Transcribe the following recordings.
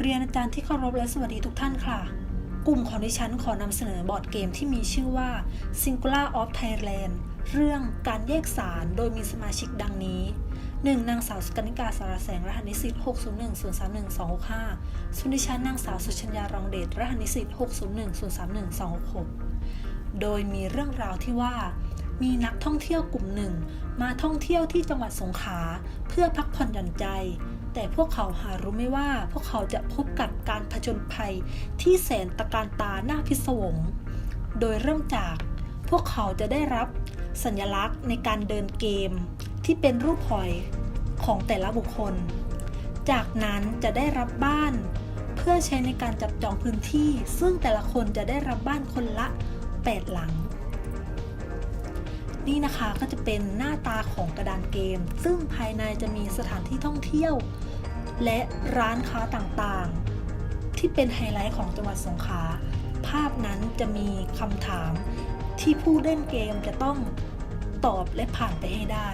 เรียนอาจารย์ที่เคารพและสวัสดีทุกท่านค่ะ กลุ่มของดิฉันขอนำเสนอบอร์ดเกมที่มีชื่อว่า Singular of Thailand เรื่องการแยกสารโดยมีสมาชิกดังนี้ 1. นางสาวสกนิกาสารแสงรหัสนิสิต601031265ส่วนดิฉันนางสาวสุชัญญารองเดชรหัสนิสิต601031266 โดยมีเรื่องราวที่ว่ามีนักท่องเที่ยวกลุ่มหนึ่ง มาท่องเที่ยวที่จังหวัดสงขลาเพื่อพักผ่อนหย่อนใจ แต่พวกเขาหารู้ไม่ว่าพวกเขาจะพบกับการผจญภัยที่แสนตะการตาหน้าพิศวง โดยเริ่มจากพวกเขาจะได้รับสัญลักษณ์ในการเดินเกม ที่เป็นรูปหอยของแต่ละบุคคล จากนั้นจะได้รับบ้าน เพื่อใช้ในการจับจองพื้นที่ ซึ่งแต่ละคนจะได้รับบ้านคนละ 8 หลัง นี่นะคะก็จะเป็นหน้าตาของกระดานเกม ซึ่งภายในจะมีสถานที่ท่องเที่ยว และร้านค้าต่างๆ ที่เป็นไฮไลท์ของจังหวัดสงขลาภาพนั้นจะมีคำถามที่ผู้เล่นเกมจะต้องตอบและผ่านไปให้ได้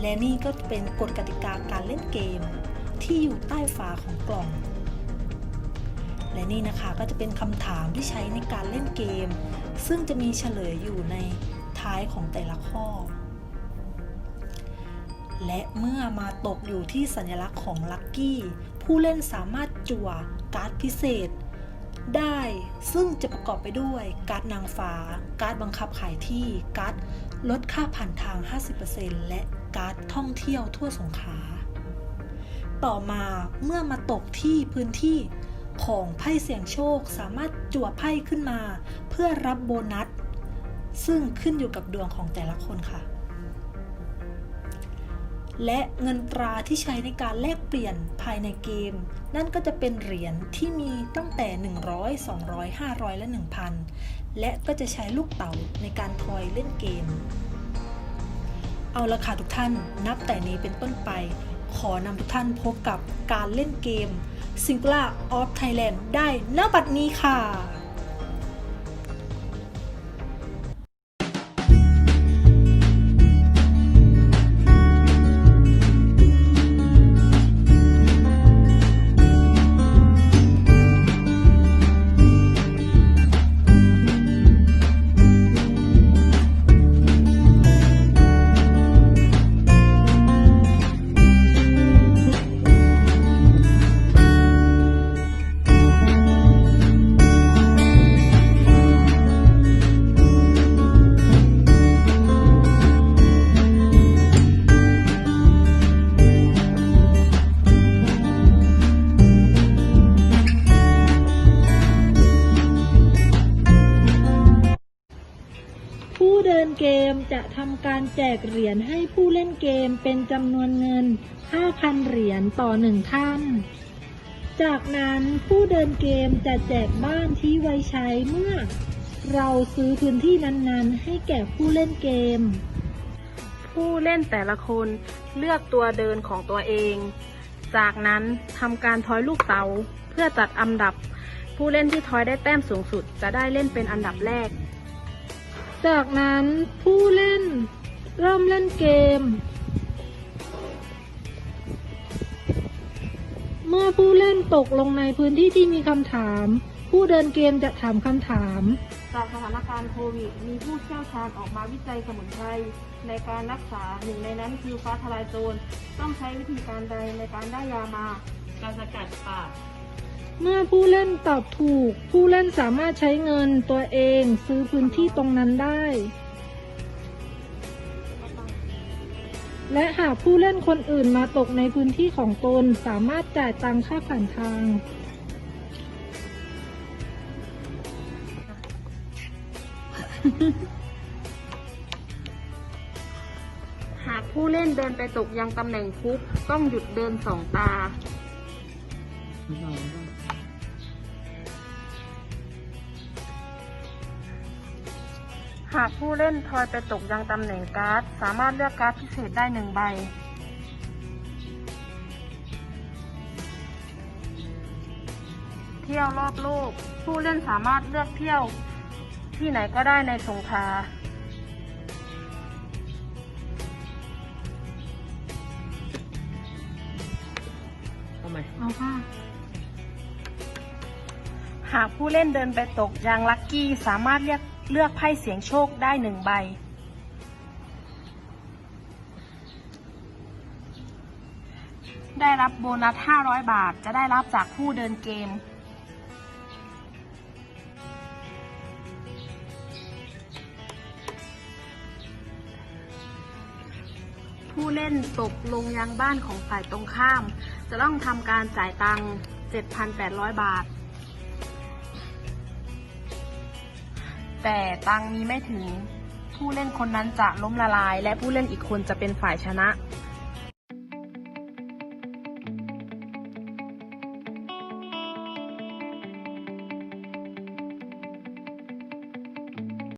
และนี่ก็เป็นกฎกติกาการเล่นเกม ที่อยู่ใต้ฝาของกล่อง และนี่นะคะก็จะเป็นคำถามที่ใช้ในการเล่นเกม ซึ่งจะมีเฉลยอยู่ในท้ายของแต่ละข้อ และเมื่อมาตกอยู่ที่สัญลักษณ์ของลัคกี้ผู้เล่นสามารถจั่วการ์ดพิเศษ ได้ซึ่งจะประกอบไปด้วยการ์ดนางฟ้า การ์ดบังคับขายที่ การ์ดลดค่าผ่านทาง 50%และการ์ดท่องเที่ยวทั่วสงขา ต่อมาเมื่อมาตกที่พื้นที่ ของไพ่เสี่ยงโชคสามารถจั่วไพ่ขึ้นมา เพื่อรับโบนัส ซึ่งขึ้นอยู่กับดวงของแต่ละคนค่ะ และเงินตราที่ใช้ในการแลกเปลี่ยนภายในเกม นั่นก็จะเป็นเหรียญที่มีตั้งแต่ 100 200 500 และ 1000 และก็จะใช้ลูกเต๋าในการทอยเล่นเกม เอาละค่ะทุกท่าน นับแต่นี้เป็นต้นไป ขอนำทุกท่านพบกับการเล่นเกม Singular of Thailand ได้ณบัดนี้ค่ะ เดินเกมจะทำการแจกเหรียญให้ผู้เล่นเกมเป็นจำนวนเงิน 5,000 เหรียญต่อหนึ่งท่าน จากนั้นผู้เดินเกมจะแจกบ้านที่ไว้ใช้เมื่อ เราซื้อพื้นที่นั้นๆ ให้แก่ผู้เล่นเกม ผู้เล่นแต่ละคนเลือกตัวเดินของตัวเอง จากนั้นทำการทอยลูกเต๋าเพื่อจัดอันดับ ผู้เล่นที่ทอยได้แต้มสูงสุดจะได้เล่นเป็นอันดับแรก จากนั้นผู้เล่นเริ่มเล่นเกม เมื่อผู้เล่นตกลงในพื้นที่ที่มีคำถาม ผู้เดินเกมจะถามคำถาม จากสถานการณ์โควิด มีผู้เชี่ยวชาญออกมาวิจัยสมุนไพรในการรักษาหนึ่งในนั้นคือฟ้าทลายโจรต้องใช้วิธีการใดในการได้ยามา การสกัดปาก เมื่อผู้เล่นตอบถูก ผู้เล่นสามารถใช้เงินตัวเองซื้อพื้นที่ตรงนั้นได้ และหากผู้เล่นคนอื่นมาตกในพื้นที่ของตนสามารถจ่ายตังค่าผ่านทางหากผู้เล่นเดินไปตกยังตำแหน่งคุก ต้องหยุดเดินสองตา หากผู้เล่นทอยไปตกยังตำแหน่งการ์ด สามารถเลือกการ์ดพิเศษได้หนึ่งใบ เที่ยวรอบโลก ผู้เล่นสามารถเลือกเที่ยวที่ไหนก็ได้ในสงขลาทไหมเอาค่ะหากผู้เล่นเดินไปตกยางลัคกี้สามารถเลือก เลือกไพ่เสียงโชคได้หนึ่งใบ ได้รับโบนัส 500 บาท จะได้รับจากผู้เดินเกม ผู้เล่นตกลงยังบ้านของฝ่ายตรงข้าม จะต้องทำการจ่ายตังค์7,800 บาท แต่ตังค์มีไม่ถึง ผู้เล่นคนนั้นจะล้มละลาย และผู้เล่นอีกคนจะเป็นฝ่ายชนะ